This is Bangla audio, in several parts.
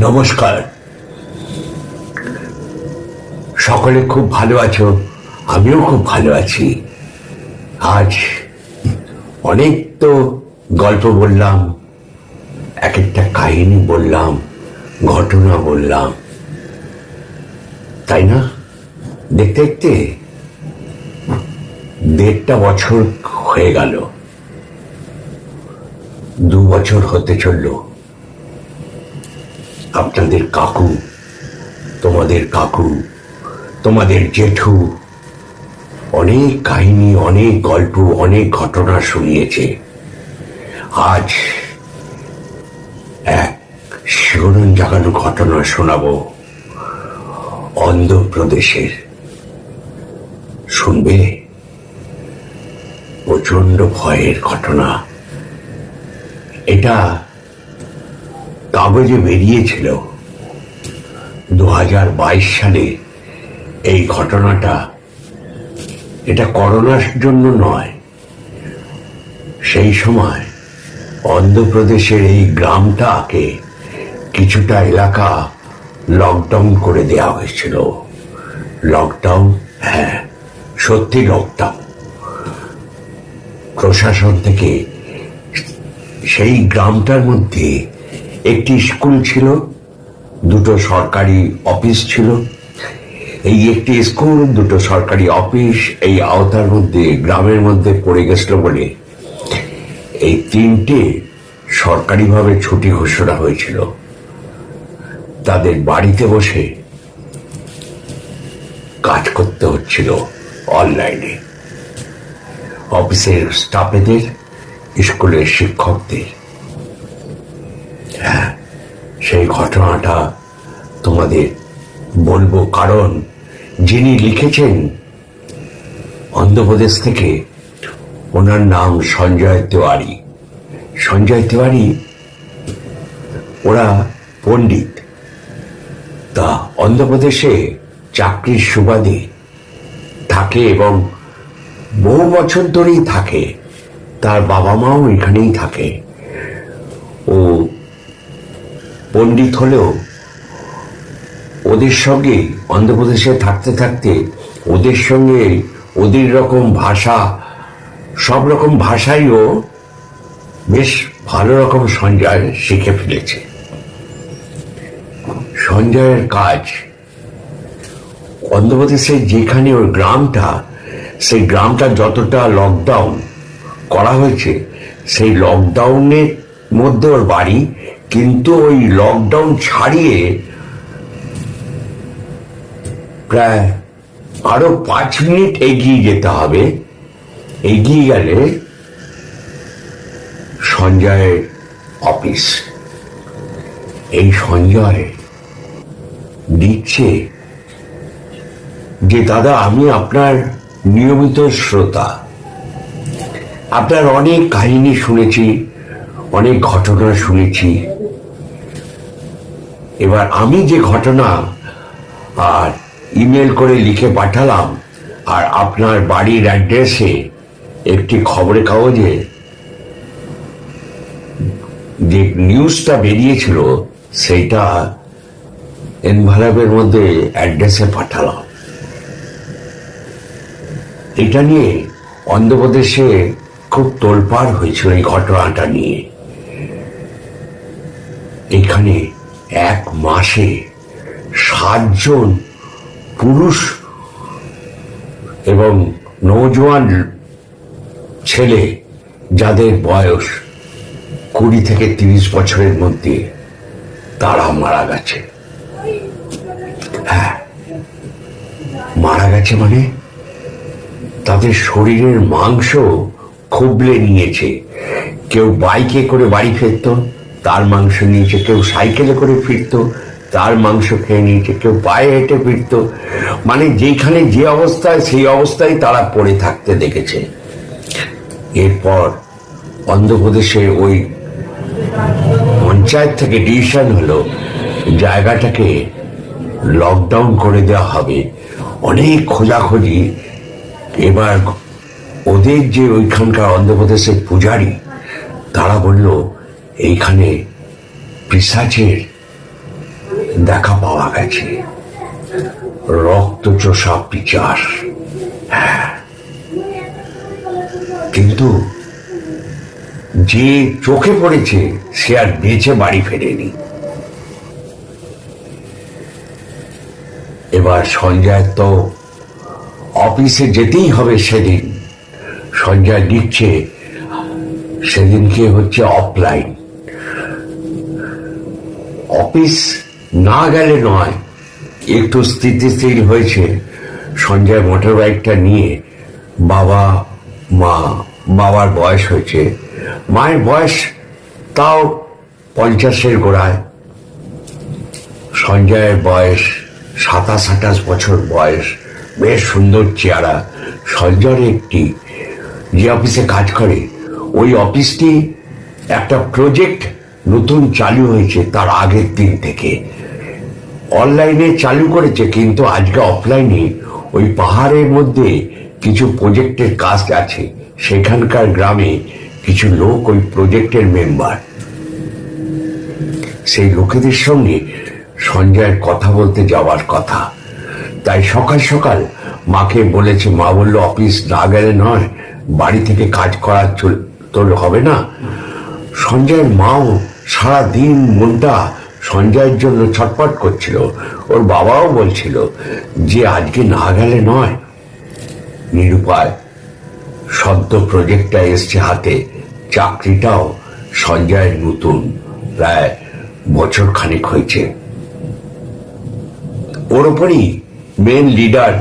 নমস্কার। সকলে খুব ভালো আছো, আমিও খুব ভালো আছি। আজ অনেক তো গল্প বললাম এক একটা কাহিনী বললাম, ঘটনা বললাম। তাই না? দেখতে দেখতে দেড়টা বছর হয়ে গেল। দু বছর হতে চলল। আপনাদের কাকু, তোমাদের কাকু, তোমাদের জেঠু, অনেক কাহিনী, অনেক গল্প, অনেক ঘটনা শুনিয়েছে। আজ এক শিহরণ জাগানো ঘটনা শোনাবো অন্ধ্রপ্রদেশের। শুনবে? প্রচণ্ড ভয়ের ঘটনা। এটা কাগজে বেরিয়েছিল। দু হাজার বাইশ সালে এই ঘটনাটা। এটা করোনার জন্য নয়। সেই সময় অন্ধ্রপ্রদেশের এই গ্রামটাকে কিছুটা এলাকা লকডাউন করে দেওয়া হয়েছিল। লকডাউন হ্যাঁ সত্যি লকডাউন প্রশাসন থেকে সেই গ্রামটার মধ্যে একটি স্কুল ছিল, দুটো সরকারি অফিস ছিল। এই একটি স্কুল, দুটো সরকারি অফিস, এই আওতার মধ্যে, গ্রামের মধ্যে পড়ে গেছিল বলে এই তিনটে সরকারিভাবে ছুটি ঘোষণা হয়েছিল। তাদের বাড়িতে বসে কাজ করতে হচ্ছিল অনলাইনে। অফিসের স্টাফেদের, স্কুলের শিক্ষকদের। হ্যাঁ সেই ঘটনাটা তোমাদের বলব কারণ যিনি লিখেছেন অন্ধ্রপ্রদেশ থেকে ওনার নাম সঞ্জয় তেওয়ারি। সঞ্জয় তেওয়ারি ওরা পণ্ডিত। তা অন্ধ্রপ্রদেশে চাকরির সুবাদে থাকে এবং বহু বছর ধরেই থাকে। তার বাবা মাও এখানেই থাকে ও পণ্ডিত হলেও ওদের সঙ্গে অন্ধ্রপ্রদেশে থাকতে থাকতে ওদের সঙ্গে ওদের রকম ভাষা, সব রকম ভাষাই ও বেশ ভালো রকম সঞ্জয় শিখে ফেলেছে। সঞ্জয়ের কাজ অন্ধ্রপ্রদেশের যেখানে ওই গ্রামটা, সেই গ্রামটা যতটা লকডাউন করা হয়েছে, সেই লকডাউনের মধ্যে ওর বাড়ি কিন্তু ওই লকডাউন ছাড়িয়ে প্রায় আরও পাঁচ মিনিট এগিয়ে যেতে হবে। এগিয়ে গেলে সঞ্জয়ের অফিস। এই সঞ্জয় দিচ্ছে যে, দাদা, আমি আপনার নিয়মিত শ্রোতা। আপনার অনেক কাহিনী শুনেছি, অনেক ঘটনা শুনেছি। এবার আমি যে ঘটনা, আর ইমেল করে লিখে পাঠালাম, আর আপনার বাড়ির অ্যাড্রেসে একটি খবরের কাগজে যে নিউজটা বেরিয়েছিল, সেইটা এনভালাপের মধ্যে অ্যাড্রেসে পাঠালাম। এটা নিয়ে অন্ধ্রপ্রদেশে খুব তোলপাড় হয়েছিল এই ঘটনাটা নিয়ে। এখানে এক মাসে সাতজন পুরুষ এবং নৌজওয়ান ছেলে, যাদের বয়স কুড়ি থেকে তিরিশ বছরের মধ্যে তারা মারা গেছে। হ্যাঁ মারা গেছে মানে? তাদের শরীরের মাংস খুবলে নিয়েছে। কেউ বাইকে করে বাড়ি ফিরতো তার মাংস নিয়েছে কেউ সাইকেলে করে ফিরতো, তার মাংস খেয়ে নিয়েছে কেউ পায়ে হেঁটে ফিরতো। মানে যেখানে যে অবস্থায়, সেই অবস্থায় তারা পড়ে থাকতে দেখেছে। এরপর অন্ধ্রপ্রদেশে ওই পঞ্চায়েত থেকে ডিসিশন হলো, জায়গাটাকে লকডাউন করে দেওয়া হবে। অনেক খোঁজাখুঁজি। এবার ওদের যে ওইখানকার অন্ধ্রপ্রদেশের পূজারি, তারা বলল এইখানে পিসাচের দেখা পাওয়া গেছে। রক্ত চোষা পিচার। হ্যাঁ। কিন্তু যে চোখে পড়েছে, সে আর বেঁচে বাড়ি ফেরেনি। এবার সঞ্জয় তো অফিসে যেতেই হবে সেদিন। সঞ্জয় লিখছে সেদিনকে হচ্ছে অফলাইন অফিস না গেলে নয়। একটু স্থিতিশীল হয়েছে। সঞ্জয় মোটর বাইকটা নিয়ে বাবা, মা, বাবার বয়স হয়েছে। মায়ের বয়স তাও পঞ্চাশের গোড়ায়। সঞ্জয়ের বয়স সাতাশ, আঠাশ বছর বয়স। বেশ সুন্দর চেহারা। সঞ্জয়ের একটি যে অফিসে কাজ করে, ওই অফিসটি একটা প্রজেক্ট নতুন চালু হয়েছে তার আগের দিন থেকে। অনলাইনে চালু করেছে, কিন্তু আজকে অফলাইনে ওই পাহাড়ের মধ্যে কিছু প্রজেক্টের কাজ আছে। সেখানকার গ্রামে কিছু লোক ওই প্রজেক্টের মেম্বার। সেই লোকেদের সঙ্গে সঞ্জয়ের কথা বলতে যাওয়ার কথা। তাই সকাল সকাল মাকে বলেছে, মা বলল, অফিস না গেলে নয়, বাড়ি থেকে কাজ করা চল- তোর হবে না। সঞ্জয়ের মাও সারা দিন মনটা সঞ্জয়ের জন্য ছটপট করছিল। ওর বাবাও বলছিল যে আজকে না গেলে নয়। নিরুপায়, সদ্য প্রজেক্টটা এসছে হাতে। চাকরিটাও সঞ্জয়ের নতুন। প্রায় বছর খানিক হয়েছে। ওর ওপরই মেন লিডার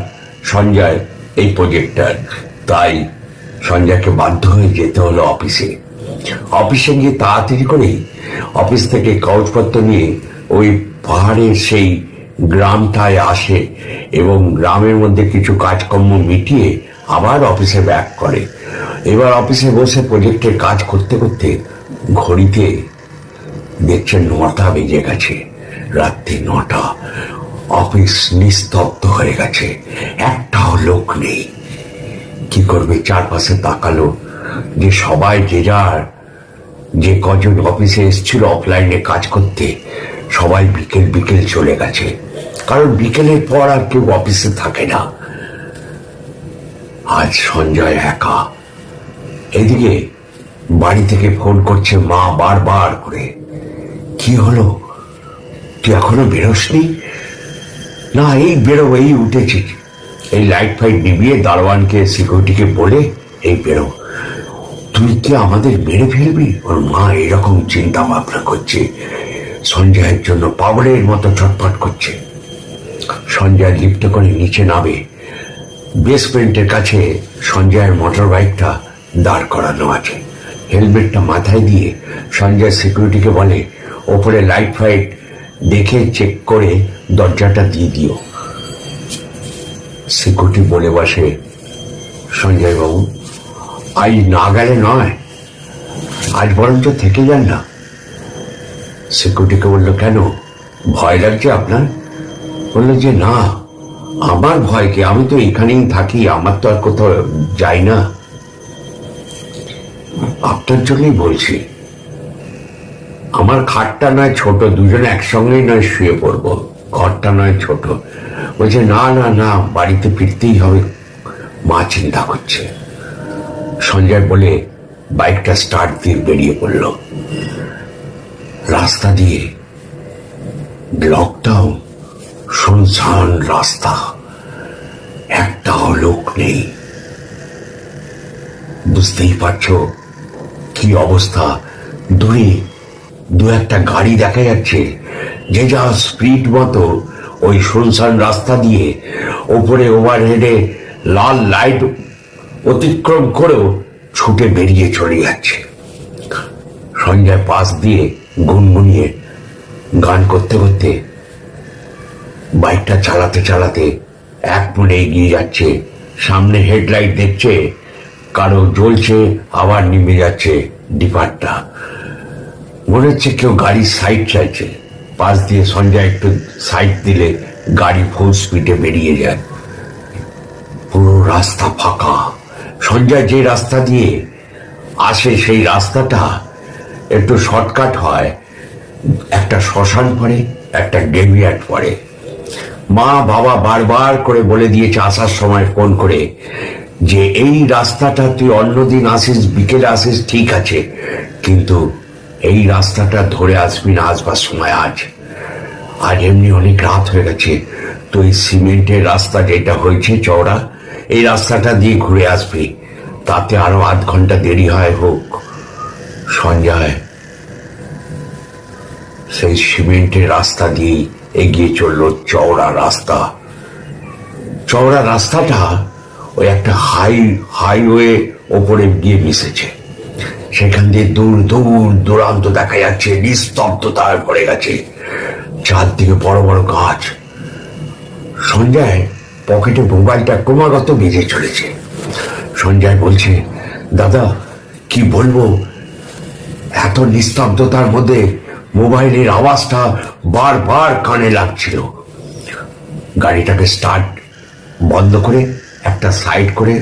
সঞ্জয় এই প্রজেক্টটার তাই সঞ্জয়কে বাধ্য হয়ে যেতে হলো অফিসে অফিসে গিয়ে তাড়াতাড়ি করে অফিস থেকে কাগজপত্র নিয়ে ওই পাহাড়ের সেই গ্রামটায় আসে এবং গ্রামের মধ্যে কিছু কাজকর্ম মিটিয়ে আবার অফিসে ব্যাক করে। এবার অফিসে বসে প্রজেক্টের কাজ করতে করতে ঘড়িতে দেখছেন নটা বেজে গেছে, রাত্রি নটা। অফিস নিস্তব্ধ হয়ে গেছে, একটাও লোক নেই। কি করবে? চারপাশে তাকালো যে সবাই যে যার, যে কজন অফিসে এসেছিল অফলাইনে কাজ করতে, সবাই বিকেল বিকেল চলে গেছে। কারণ বিকেলের পর আর কেউ অফিসে থাকে না। আজ সঞ্জয় একা। এদিকে বাড়ি থেকে ফোন করছে মা বারবার করে। কি হলো? তুই এখনও বেরোসনি? না, এই বেরো, এই উঠেছি। এই লাইট ফাইট নিবিয়ে দারোয়ানকে সিকিউরিটিকে বলে এই বেরো। তুই কি আমাদের মেরে ফেলবি? ওর মা এরকম চিন্তা ভাবনা করছে। সঞ্জয়ের জন্য পাগলের মতো ছটফট করছে। সঞ্জয় লিফট করে নিচে নামে। বেসমেন্টের কাছে সঞ্জয়ের মোটর বাইকটা দাঁড় করানো আছে। হেলমেটটা মাথায় দিয়ে সঞ্জয় সিকিউরিটিকে বলে, ওপরে লাইট ফাইট দেখে চেক করে দরজাটা দিয়ে দিও। সিকিউরিটি বলে বসে সঞ্জয় বাবু আজ না গেলে নয়। আজ বরঞ্চ থেকে যান না। সিকিউরিটিকে বলল, কেন? ভয় লাগছে আপনার? বলল যে, না, আমার ভয় কি আমি তো এখানেই থাকি, আমার তো আর কোথাও যাই না। আপনার জন্যই বলছি, আমার খাটটা নয় ছোট, দুজনে একসঙ্গেই নয় শুয়ে পড়ব, ঘরটা নয় ছোট। বলছে, না না না, বাড়িতে ফিরতেই হবে। মা চিন্তা করছে। সঞ্জয় বলে বাইকটা স্টার্ট দিয়ে বেরিয়ে পড়ল। রাস্তা দিয়ে লকডাউন শুনশান রাস্তা। একটাও লোক নেই। বুঝতেই পারছ কি অবস্থা? দূরে দু একটা গাড়ি দেখা যাচ্ছে, যে যা স্পিড মতো ওই শুনশান রাস্তা দিয়ে ওপরে ওভারহেডে লাল লাইট অতিক্রম করেও ছুটে বেরিয়ে চলে যাচ্ছে। সঞ্জয় পাশ দিয়ে গুনগুনিয়ে গান করতে করতে বাইকটা চালাতে চালাতে এক মনে এগিয়ে যাচ্ছে। সামনে হেডলাইট দেখছে, কারও জ্বলছে, আবার নেমে যাচ্ছে ডিপারটা মনে হচ্ছে কেউ গাড়ির সাইড চাইছে। পাশ দিয়ে সঞ্জয় একটু সাইড দিলে গাড়ি ফুল স্পিডে বেরিয়ে যায়। পুরো রাস্তা ফাঁকা। সঞ্জয় যে রাস্তা দিয়ে আসে সেই রাস্তাটা একটু শর্টকাট হয়। একটা শ্মশান পড়ে, একটা গেভিয়ার্ড পড়ে। মা বাবা বারবার করে বলে দিয়েছে আসার সময় ফোন করে যে, এই রাস্তাটা তুই অন্যদিন আসিস, বিকেলে আসিস, ঠিক আছে। কিন্তু এই রাস্তাটা ধরে আসবি না, আসবার সময় আজ। আজ এমনি অনেক রাত হয়ে গেছে। তো এই সিমেন্টের রাস্তা যেটা হয়েছে, চওড়া এই রাস্তাটা দিয়ে ঘুরে আসবি। তাতে আরও আধ ঘণ্টা দেরি হয় হোক। সঞ্জয় সেই সিমেন্টের রাস্তা দিয়ে এগিয়ে চলল চওড়া রাস্তা। চওড়া রাস্তাটা ওই একটা হাই, হাইওয়ে ওপরে গিয়ে মিশেছে। সেখান দিয়ে দূর দূর, দূরান্ত দেখা যাচ্ছে নিস্তব্ধতা হয়ে পড়ে গেছে। চারদিকে বড় বড় গাছ। সঞ্জয় পকেটে মোবাইলটা ক্রমাগত বেজে চলেছে। সঞ্জয় বলছে, দাদা, কি বলব? এত নিস্তব্ধতার মধ্যে মোবাইলের আওয়াজটা বারবার কানে লাগছিল। গাড়িটাকে স্টার্ট বন্ধ করে একটা সাইড করে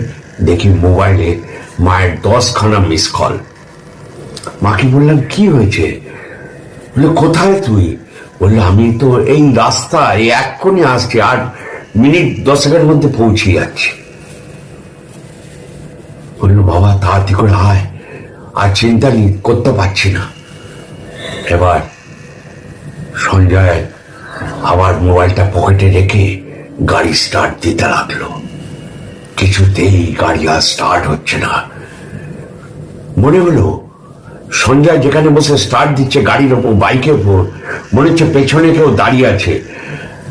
দেখি মোবাইলে মায়ের দশখানা মিস কল মাকে বললাম কি হয়েছে? বলল, কোথায় তুই? বলল, আমি তো এই রাস্তা এই এক্ষুনি আসছি, আর মিনিট দশেকের মধ্যে পৌঁছে যাচ্ছি। বলল, বাবা, তাড়াতাড়ি করে আয়। আর চিন্তা করতে পারছি না। এবার সঞ্জয় আবার মোবাইলটা পকেটে রেখে গাড়ি স্টার্ট দিতে লাগল। কিছুতেই গাড়ি আর স্টার্ট হচ্ছে না। মনে হলো, সঞ্জয় যেখানে বসে স্টার্ট দিচ্ছে গাড়ির ওপর বাইকের ওপর, মনে হচ্ছে পেছনে কেউ দাঁড়িয়ে আছে।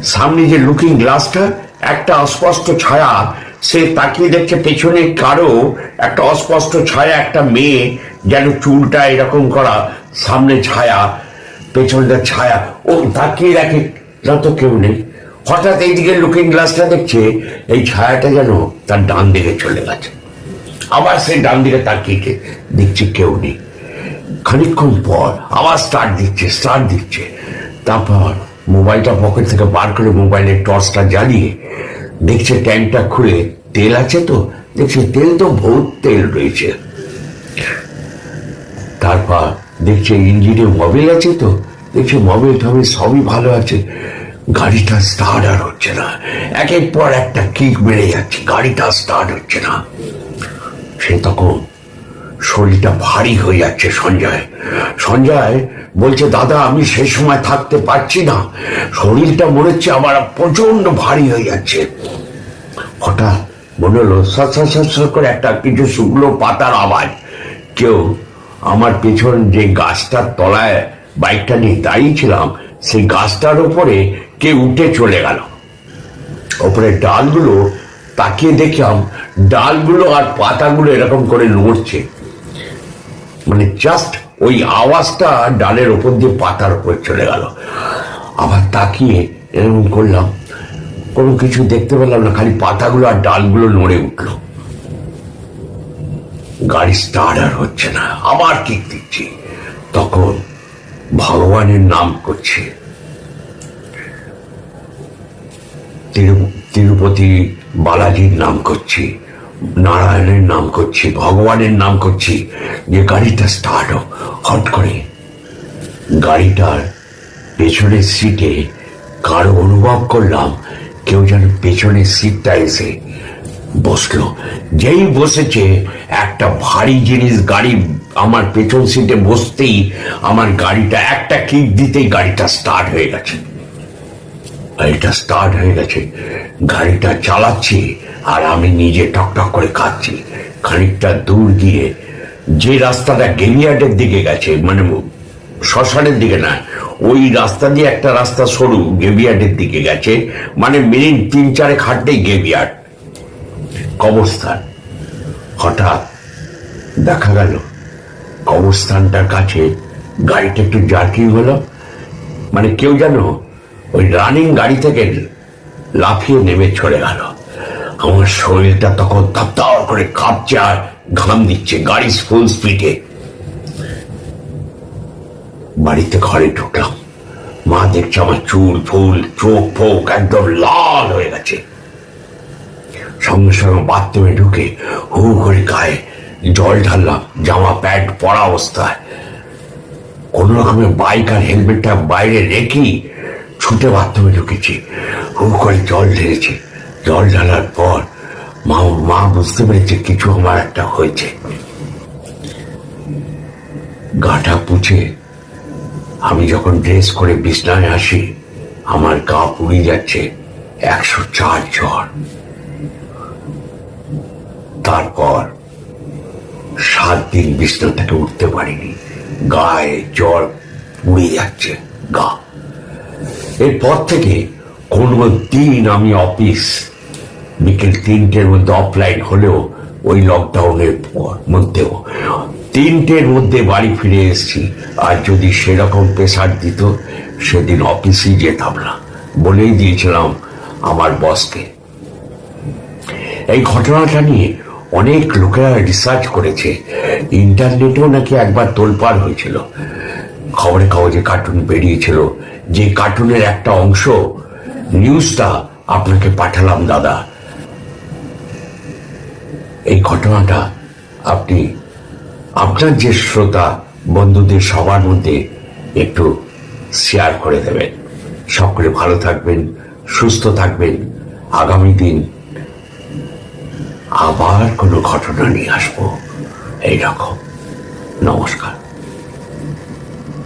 সামনে যে লুকিং গ্লাসটা একটা অস্পষ্ট ছায়া, সে তাকিয়ে দেখছে পেছনে কারও একটা অস্পষ্ট ছায়া, একটা মেয়ে যেন চুলটা এরকম করা, সামনে ছায়া পেছনটা ছায়া, ও তাকিয়ে দেখে না তো কেউ নেই। হঠাৎ এইদিকে লুকিং গ্লাসটা দেখছে, এই ছায়াটা যেন তার ডান দিকে চলে গেছে। আবার সেই ডান দিকে তাকিয়ে দেখছে কেউ নেই। খানিকক্ষণ পর আবার স্টার্ট দিচ্ছে স্টার্ট দিচ্ছে। তারপর মোবাইলটা পকেট থেকে বার করে মোবাইলের টর্চটা জ্বালিয়ে দেখছে ট্যাঙ্কটা খুলে তেল আছে তো? দেখছে তেল তো বহুত তেল রয়েছে। তারপর দেখছে ইঞ্জিনে মোবিল আছে তো? দেখছে মোবিল টবিল সবই ভালো আছে। গাড়িটা স্টার্ট আর হচ্ছে না। একের পর একটা কিক বেড়ে যাচ্ছে, গাড়িটা স্টার্ট হচ্ছে না। সে তখন শরীরটা ভারী হয়ে যাচ্ছে সঞ্জয়। সঞ্জয় বলছে, দাদা, আমি সেই সময় থাকতে পারছি না। শরীরটা মনে হচ্ছে আমার প্রচণ্ড ভারী হয়ে যাচ্ছে। হঠাৎ মনে হলো করে একটা কিছু শুকনো পাতার আওয়াজ। কেউ আমার পেছন যে গাছটার তলায় বাইকটা নিয়ে দাঁড়িয়েছিলাম সেই গাছটার উপরে কে উঠে চলে গেল। ওপরে ডালগুলো তাকিয়ে দেখলাম, ডালগুলো আর পাতাগুলো এরকম করে নড়ছে। মানে জাস্ট ওই আওয়াজটা ডালের ওপর দিয়ে পাতার উপর চলে গেল। আবার তাকিয়ে এরকম করলাম, কোনো কিছু দেখতে পেলাম না, খালি পাতাগুলো আর ডালগুলো নড়ে উঠল। গাড়ি স্টার্ট আর হচ্ছে না, আবার কিক দিচ্ছি। তখন ভগবানের নাম করছে। তিরু- তিরুপতি বালাজির নাম করছি। নারায়ণের নাম করছি, ভগবানের নাম করছি। যে গাড়িটা স্টার্ট হট করে। গাড়িটার পেছনের সিটে কারও অনুভব করলাম, কেউ যেন পেছনের সিটটা এসে বসল। যেই বসেছে, একটা ভারী জিনিস গাড়ি আমার পেছন সিটে বসতেই আমার গাড়িটা, একটা কিক দিতেই গাড়িটা স্টার্ট হয়ে গেছে। গাড়িটা স্টার্ট হয়ে গেছে। গাড়িটা চালাচ্ছি আর আমি নিজে টক টক করে খাচ্ছি খানিকটা দূর গিয়ে যে রাস্তাটা গেমিয়ার্ডের দিকে গেছে মানে শ্মশানের দিকে না, ওই রাস্তা দিয়ে একটা রাস্তা সরু গেবিয়ার্ডের দিকে গেছে মানে মিনিট তিন চারে খাটতেই গেবিয়ার্ড কবরস্থান। হঠাৎ দেখা গেল, কবরস্থানটার কাছে গাড়িটা একটু জার্কিং হলো। মানে কেউ যেন ওই রানিং গাড়ি থেকে লাফিয়ে নেমে চলে গেল। আমার শরীরটা তখন তাপ্তার করে কাঁপছে আর ঘাম দিচ্ছে, গাড়ি ফুল স্পিডে বাড়িতে ঘরে ঢুকলাম। মা দেখছে আমার চুল, ফুল, চোখ, ফোক একদম লাল হয়ে গেছে। সঙ্গে সঙ্গে বাথরুমে ঢুকে হু করে গায়ে জল ঢাললাম, জামা, প্যান্ট, পরা অবস্থায়। কোন রকমের বাইক আর হেলমেটটা বাইরে রেখেই ছুটে বাথরুমে ঢুকেছি। হু করে জল ঢেলেছি। জল ঢালার পর মা মা বুঝতে পেরেছে কিছু আমার একটা হয়েছে। গাটা পুছে আমি যখন ড্রেস করে বিছনায় আসি, আমার গা পুড়ে যাচ্ছে একশো চার জ্বর। তারপর সাত দিন বিছনা থেকে উঠতে পারিনি। গায়ে জ্বর পুড়ে যাচ্ছে গা। এরপর থেকে কোনো দিন আমি অফিস বিকেল তিনটের মধ্যে অফলাইন হলেও ওই লকডাউনের মধ্যেও। তিনটের মধ্যে বাড়ি ফিরে এসেছি। আর যদি সেরকম প্রেশার দিত, সেদিন অফিসেই যেতাম না। বলেই দিয়েছিলাম আমার বসকে এই ঘটনাটা নিয়ে অনেক লোকেরা রিসার্চ করেছে। ইন্টারনেটেও নাকি একবার তোলপাড় হয়েছিল। খবরে কাগজে কার্টুন বেরিয়েছিল। যে কার্টুনের একটা অংশ নিউজটা আপনাকে পাঠালাম, দাদা। এই ঘটনাটা আপনি, আপনার যে শ্রোতা বন্ধুদের সবার মধ্যে একটু শেয়ার করে দেবেন। সকলে ভালো থাকবেন, সুস্থ থাকবেন। আগামী দিন আবার কোনো ঘটনা নিয়ে আসব। এইরকম। নমস্কার।